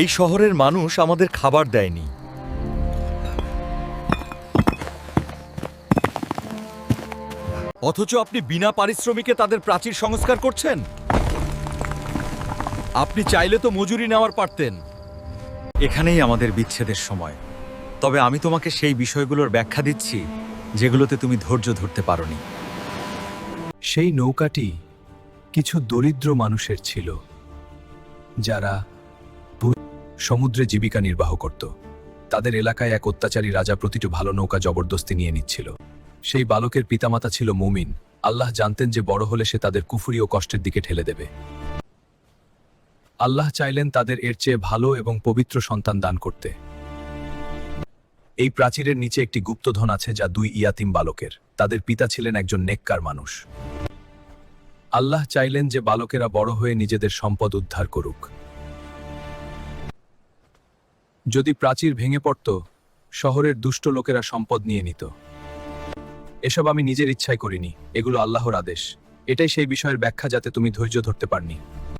এই শহরের মানুষ আমাদের খাবার দেয়নি। অথচ আপনি বিনা পারিশ্রমিকে তাদের প্রাচীর সংস্কার করছেন? আপনি চাইলে তো মজুরি নেওয়ার পারতেন। এখানেই আমাদের বিচ্ছেদের সময়। তবে আমি তোমাকে সেই বিষয়গুলোর ব্যাখ্যা দিচ্ছি, যেগুলোতে তুমি ধৈর্য ধরতে পারোনি। সেই নৌকাটি কিছু দরিদ্র মানুষের ছিল, যারা সমুদ্রে জীবিকা নির্বাহ করত। তাদের এলাকায় এক অত্যাচারী রাজা প্রতিটি ভালো নৌকা জবরদস্তি নিয়ে নিচ্ছিল। সেই বালকের পিতামাতা ছিল মুমিন। আল্লাহ জানতেন যে বড় হলে সে তাদের কুফুরি ও কষ্টের দিকে ঠেলে দেবে। আল্লাহ চাইলেন তাদের এর চেয়ে ভালো এবং পবিত্র সন্তান দান করতে। এই প্রাচীরের নিচে একটি গুপ্তধন আছে যা দুই ইয়াতিম বালকের। তাদের পিতা ছিলেন একজন নেককার মানুষ। আল্লাহ চাইলেন যে বালকেরা বড় হয়ে নিজেদের সম্পদ উদ্ধার করুক। যদি প্রাচীর ভেঙে পড়ত, শহরের দুষ্ট লোকেরা সম্পদ নিয়ে নিত। এসব আমি নিজের ইচ্ছায় করিনি, এগুলো আল্লাহর আদেশ। এটাই সেই বিষয়ের ব্যাখ্যা যাতে তুমি ধৈর্য ধরতে পারনি।